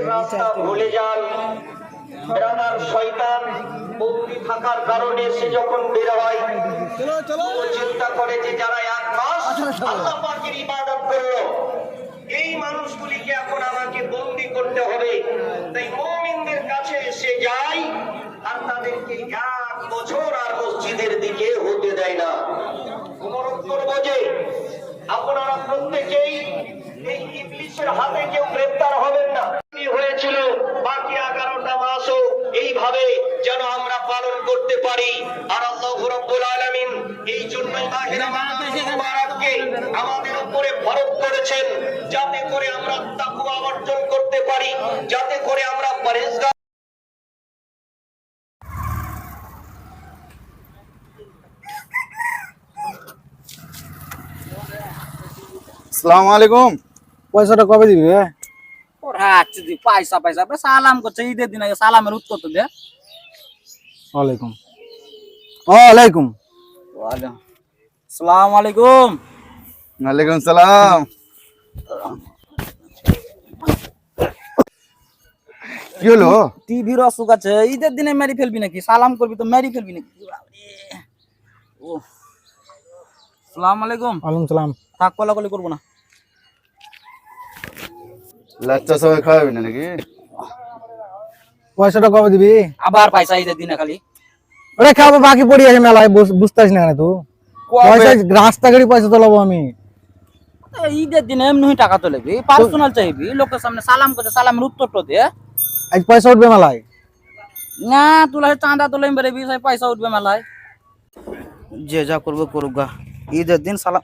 মসজিদের রাস্তা ভুলে যান। বেড়াদার শয়তান বন্দি থাকার কারণে সে যখন বের হয় ও চিন্তা করে যে যারা এক মাস আল্লাহ পাকের ইবাদত করল এই মানুষগুলিকে এখন আমাকে বন্দি করতে হবে। তাই মুমিনদের কাছে এসে যায় আর তাদেরকে এক বছর আর মসজিদের দিকে হতে দেয় না। উমর উত্তর বোঝে আপনারা প্রত্যেকেই এই ইবলিশের হাতে কেউ গ্রেফতার হবেন না কি হয়েছিল বাকি এগারোটা মাসও এইভাবে যেন আমরা পালন করতে পারি। আর আল্লাহ রব্বুল আলামিন এই জন্যই মাহে মুবারককে আমাদের উপরে ফরজ করেছেন যাতে করে আমরা তাকওয়া অর্জন করতে পারি যাতে করে আমরা পরেজগার সালাম আলাইকুম। পয়সাটা কবে দিবি পয়সা পয়সা। সালাম করছে ঈদের দিন আগে সালামের উত্তর তো দে। ওয়ালাইকুম। ওয়ালাইকুম। সালাম আলাইকুম। ওয়ালাইকুম সালাম। কি হলো? টিভির অসুখ আছে ঈদের দিনে মেরি ফেলবি নাকি? সালাম করবি তো মেরি ফেলবি নাকি? ও সালাম আলাইকুম। ওয়ালাইকুম সালাম। থাক কলাকলি করব না। লাচ্চা সবাই খাওয়াবি না নাকি? পয়সাটা কবে দিবি? আবার পয়সা ঈদের দিনে খালি। ওরে খাব বাকি পড়ে আছে মেলায় বুঝ- বুঝতেছিস না কেন তুই পয়সা রাস্তা গাড়ি পয়সা তোলাবো আমি। এ, ঈদের দিনে এমনি টাকা তো লেবি পার্সোনাল চাইবি? লোকের সামনে সালাম করছে সালামের উত্তর তো দে। আজ পয়সা উঠবে মেলায়? না তুলা চাঁদা তোলে বেরোবি সেই পয়সা উঠবে মেলায়। যে যা করবে করুক গা। ঈদের দিন সালাম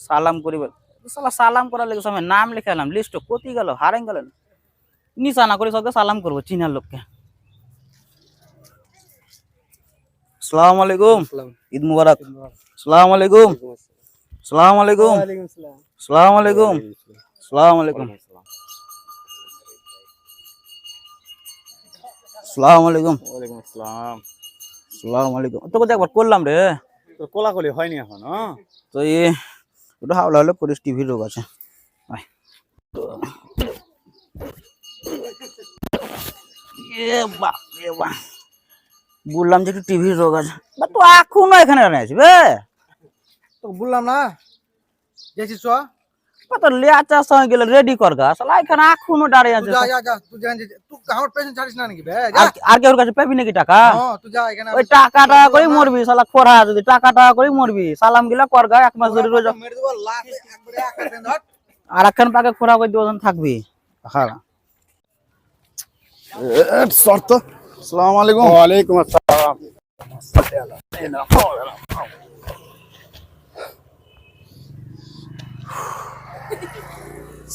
সালাম করিবে সালা সালাম করার লেগে সময় নাম লিখে এলাম লিস্ট কতি গেল হারাই গেল নিশানা করে সবকে সালাম করব চিনার লোককে। সালাম আলাইকুম। ঈদ মুবারক। সালাম আলাইকুম। সালাম আলাইকুম। সালাম আলাইকুম। সালাম আলাইকুম। সালাম আলাইকুম। ওয়ালাইকুম আসসালাম। সালাম আলাইকুম। তোকে তো একবার করলাম রে। তোর কোলাকুলি হয়নি এখন? তো এই ওটা হাওলা হলে করিস টিভির রোগ আছে। এ বাপ এ বাপ। বললাম যে একটু টিভির রোগ আছে। বা তো এখনও এখানে দাঁড়িয়ে আছি বে? তো বললাম না। গেছিস তো লেয়াচার সঙ্গে গেলে রেডি কর গা। শালা এখানে এখনও দাঁড়িয়ে আছে যা যা যা তুই জান তুই আমার পেছন ছাড়িস না নাকি বে? আর আর কেউ কাছে পাবি নাকি টাকা? হ্যাঁ তুই যা এখানে ওই টাকা টাকা করে মরবি? শালা খোরা যদি টাকা টাকা করে মরবি? সালাম গিলা কর গা এক মাস ধরে রোজ মেরে দেবো লাখ একবারে এক হাতে ধর। আর একখান পাকে খোরা করে দিয়ে থাকবি? হ্যাঁ। শর্ত সালাম আলাইকুম ওয়ালাইকুম আসসালাম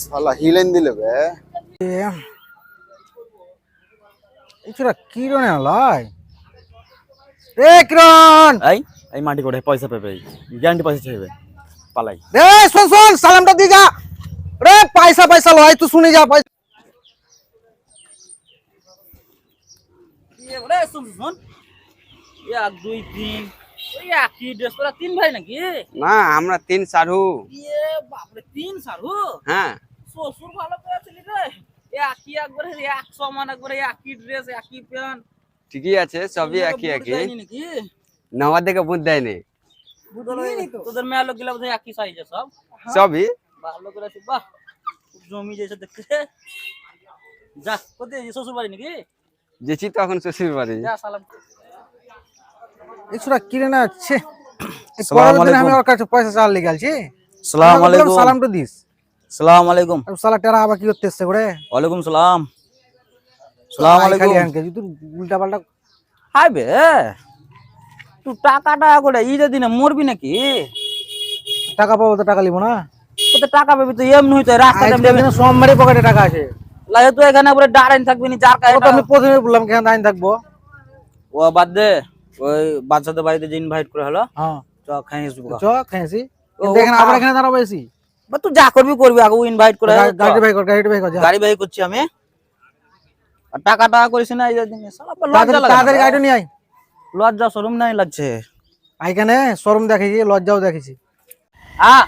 সালা হিলেন দিলে বে এছাড়া কিরণে আলাই রে কিরণ এই এই মাটি করে পয়সা পেবে গ্যারান্টি পয়সা চাইবে পালাই রে শোন শোন সালামটা দিয়ে যা রে পয়সা পয়সা লয় তুই শুনে যা পয়সা ওরে শুন শুন এক দুই তিন একই ড্রেস তোরা তিন ভাই নাকি? না আমরা তিন সারু। ইয়ে বাপরে তিন সারু? হ্যাঁ। শ্বশুর ভালো পেয়েছিলি রে। একই একবারে এক সমান একবারে একই ড্রেস একই প্যান্ট। ঠিকই আছে সবই একই একই। নাকি? নামার দেখে বুঝ দেয়নি। তোদের মেয়ে লোক গেলে বোধহয় একই সাইজে সব। সবই? ভালো করে বাহ জমি যেছে দেখতে যা কোথায়? শ্বশুর বাড়ি নাকি? যেছি তো শ্বশুর বাড়ি। সালাম। এছাড়া কিরণে আছে আমি ওর কাছে পয়সা চাল লেগে গেছি সালাম আলাইকুম। সালামটা দিস। সালাম আলাইকুম। সালা টেরা আবার কি করতে এসছে করে ওয়ালাইকুম সালাম। সালাম আলাইকুম। তুই উল্টা পাল্টা হাই বে তুই টাকা টাকা করে ঈদের দিনে মরবি নাকি? টাকা পাবো তো টাকা লিবো না। তোতে টাকা পাবি তো এমনি হইতো দিনে সোমবারই পকেটে টাকা আছে। এখানে পুরো থাকবি নি যার কাছে আমি প্রথমে বললাম কেন দাঁড়িয়ে থাকব। ও বাদ দে ওই বাচ্চাদের বাড়িতে যে ইনভাইট করে হলো হ্যাঁ। চ খাই আসব চ খেয়েছি দেখেন আবার এখানে দাঁড়াবো এসি? বা তুই যা করবি করবি আগে ইনভাইট করে গাড়ি ভাই কর গাড়ি ভাই কর গাড়ি বাই করছি আমি। আর টাকা টাকা করিস না দিনে নিয়ে লজ্জা শরম নাই লাগছে। এখানে শোরুম দেখেছি লজ্জাও দেখেছি হ্যাঁ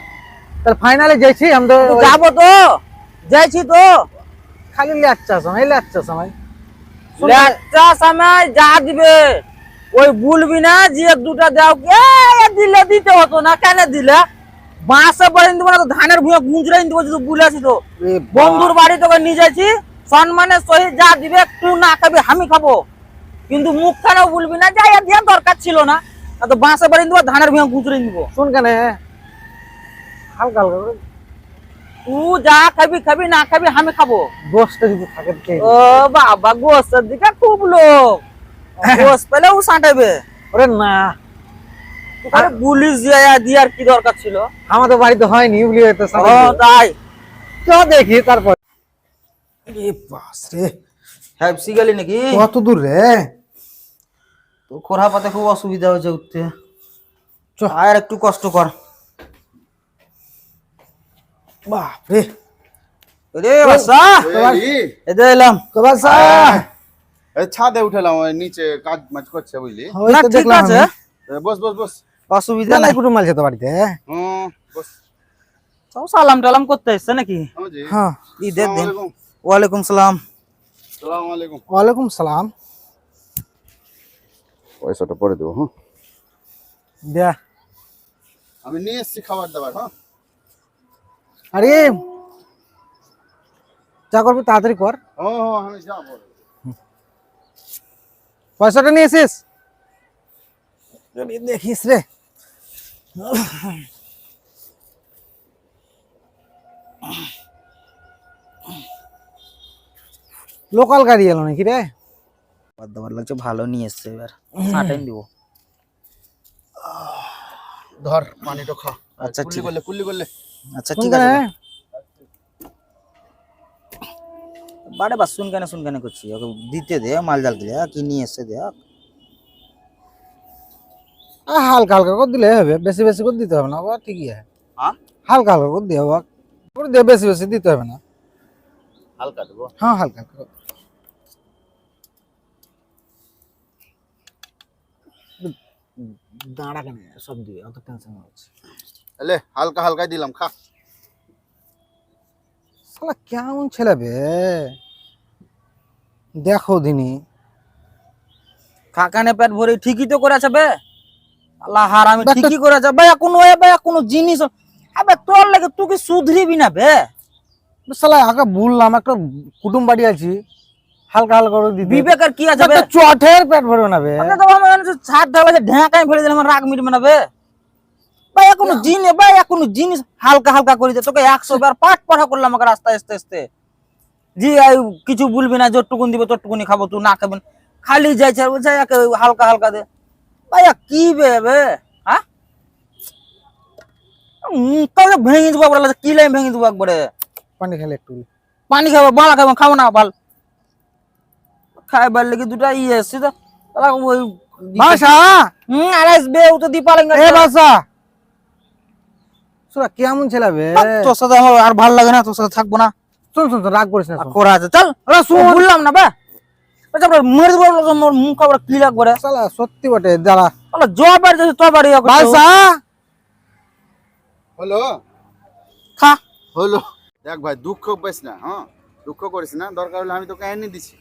তাহলে ফাইনালে যাইছি আমি তো যাব তো। যাইছি তো। খালি লেচ্চা সময় লেচ্চা সময় লেটটা সময় যা দিবে। ওই বলবি না যে এক দুটা দাও এ দিলে দিতে হতো না কেন দিলে? বাঁশে বাড়ি দিব না তো ধানের ভুঁয়ে গুঁজরাই দিব যদি বলেছি তো বন্ধুর বাড়ি তোকে নিয়ে যাচ্ছি সম্মানের সহিত যা দিবে তুই না খাবি আমি খাব। কিন্তু মুখ খানেও বলবি না? যা এর দেওয়ার দরকার ছিল না। তো বাঁশে বাড়ি দিব ধানের ভুঁয়ে গুঁজরাই দিব শুন কেন হালকা হালকা তুই যা খাবি খাবি না খাবি আমি খাব। গোষ্ঠটা যদি থাকে ও বাবা গোসের দিকে খুব লোক গোস পেলে ও সাঁটাবে ওরে না। তুই পুলিশ দিয়ে দিয়ার কি দরকার ছিল। আমাদের বাড়িতে হয়নি বলি হয়তো ও তাই। দেখি তারপর। এ বাস রে হ্যাপসি গেলি নাকি? কত দূর রে? তো খোরা পাতে খুব অসুবিধা হয়েছে উঠতে। আর একটু কষ্ট কর। বাপ রে রে বাসা এদের এলাম। কবার সা। ছাদে উঠেলাম ওই নিচে কাজ মাজ করছে বুঝলি। না ঠিক আছে। বস বস বস। অসুবিধা নাই। কুটুম মালছে তো বাড়িতে হুম বস। সব সালাম টালাম করতে এসছে নাকি? হ্যাঁ ঈদের দিন আসসালামু ওয়ালাইকুম সালাম। সালাম আলাইকুম। ওয়ালাইকুম সালাম। পয়সাটা পরে দেবো হ্যাঁ। দেয়া আমি নিয়ে এসছি খাবার দাবার হ্যাঁ? আরে যা করবি তাড়াতাড়ি কর। ও হ্যাঁ আমি যাব। পয়সাটা নিয়ে এসিস যদি দেখিস রে। লোকাল গাড়ি এলো নাকি রে? খাবার দাবার লাগছে ভালো নিয়ে এসছে এবার। সাঁটাই দিব। ধর পানিটা খা। আচ্ছা, কুল্লি ঠিক করলে কুল্লি করলে। আচ্ছা ঠিক আছে। বাড়ে বা শুন কেন শুন কেন করছি? ওকে দিতে দে মাল জাল দিলে কি নিয়ে এসছে দেখ হালকা হালকা করে দিলে হবে। বেশি বেশি করে দিতে হবে না বাবা ঠিকই আছে। হ্যাঁ? হালকা হালকা করে দিয়ে বাবা। করে দিয়ে বেশি বেশি দিতে হবে না। হালকা দেবো। হ্যাঁ হালকা হালকা দাঁড়া কেন? সব দিবে অত টেনশন হচ্ছে। এলে হালকা হালকাই দিলাম খা। শালা কেমন ছেলে বে? দেখো দিনি। কাকানে পেট ভরে ঠিকই তো করেছে বে? আল্লাহ হার আমি দেখ তো- ঠিকই করেছে। বে কোনো এ বে কোনো জিনিস আবে তোর লাগে তুই কি সুধরিবি না বে? শালা আগে বললাম একটা কুটুম বাড়ি আছি। হালকা হালকা করে দিতে। বিবেকের কি আছে চটের পেট ভরবে না বে। তো আমার ছাদ ঢালা ঢাকায় ফেলে দিলে আমার রাগ মিটবে না বে। ভাই কোনো? জিনিস ভাই কোনো জিনিস হালকা হালকা করে দে। তোকে একশো বার পাঠ পড়া করলাম আমাকে রাস্তায় আসতে আসতে। জি আই কিছু বলবি না যতটুকুন দিবে ততটুকুনি খাব তুই না খাবেন খালি যাইছে যাই হালকা হালকা দে। ভাইয়া কি বে বে? হ্যাঁ? ভেঙে দেবো কি লাইন ভেঙে দেবো একবারে? পানি খেলে একটু। পানি খাব বালা খাব খাব না বাল। খাইবার লেগে দুটা ইয়ে তো। ওই বাসা? হুম আর আসবে ও তো এ বাসা? সুরা কেমন ছেলে বে? তোর সাথে আর ভালো লাগে না তোর সাথে থাকব না। শুন শুন রাগ করিস না করা আছে চল। শুন। বললাম না বে। আচ্ছা মেরে দেবো মোর মুখ আবার কি লাগবে রে। শালা সত্যি বটে দাঁড়া। বাড়ি যাচ্ছে তো বাড়ি বাসা? হলো? খা। হলো। দেখ ভাই দুঃখ পাইস না হ্যাঁ? দুঃখ করিস না দরকার হলে আমি তোকে এনে দিছি।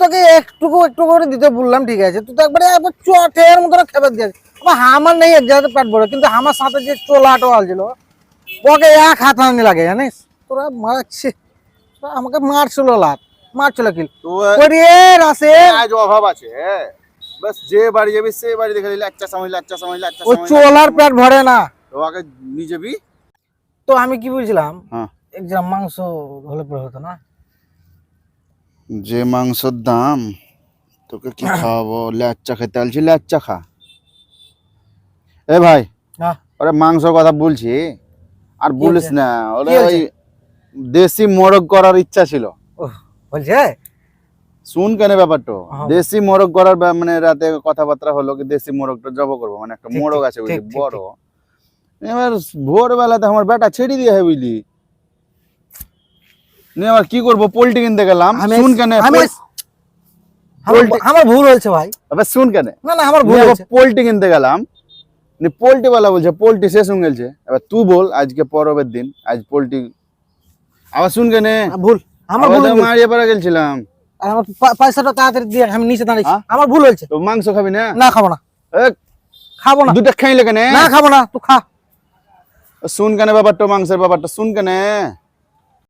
তোকে একটুকু একটু করে দিতে বললাম ঠিক আছে? তুই তো একবারে একবার চটের মতো খেবে দিয়েছিস। আবার আমার নেই এক জায়গাতে পেট ভরে। কিন্তু আমার সাথে যে চোলা টোয়াল ছিল ওকে এক হাত হানি লাগে জানিস? তোরা মারছে আমাকে মারছিল লাত মারছিল কিল। তো ওরে রাসে আজ অভাব আছে হ্যাঁ? বাস যে বাড়ি যাবি সে বাড়ি দেখে দিলে একটা সময় একটা সময় একটা ওই সময় চোলার পেট ভরে না। তো আগে নিয়ে যাবি? তো আমি কি বুঝলাম? হ্যাঁ। এক মাংস হলে পরে হতো না? যে মাংসর দাম তোকে কি খাওয়াবো? ল্যাচ্চা খেতে আলছি ল্যাচ্চা খা। এ ভাই ওরে মাংস কথা বলছি আর বলিস না ওরে ওই দেশি মোরগ করার ইচ্ছা ছিল। বলছে? শুন কেন ব্যাপারটা। দেশি মোরগ করার মানে রাতে কথাবার্তা হলো কি দেশি মোরগটা জব করব মানে একটা মোরগ আছে বুঝলি বড়। এবার ভোরবেলাতে আমার বেটা ছেড়ে দিয়ে হয় বুঝলি। নিয়ে আবার কি করব? পোল্ট্রি কিনতে গেলাম। শুন কেন আমার- ভুল হয়েছে ভাই। আবার শুন কেন। না না আমার ভুল হয়েছে। পোল্ট্রি কিনতে গেলাম। পোল্ট্রি বলছে পোল্ট্রি শেষ হয়ে গেছে। এবার তুই বল আজকে পরবের দিন আজ পোল্ট্রি আবার শুন কেনে। ভুল। আমার ভুল। মারিয়ে পারা গেছিলাম আমার পয়সাটা তাড়াতাড়ি দিয়ে আমি নিচে দাঁড়িয়েছি হ্যাঁ? আমার ভুল হয়েছে। তো মাংস খাবি না? না খাব না। খাব না। দুটা খাইলে কেন। না খাব না। তুই খা। শুন কেন ব্যাপারটা মাংসের ব্যাপারটা শুন কেন।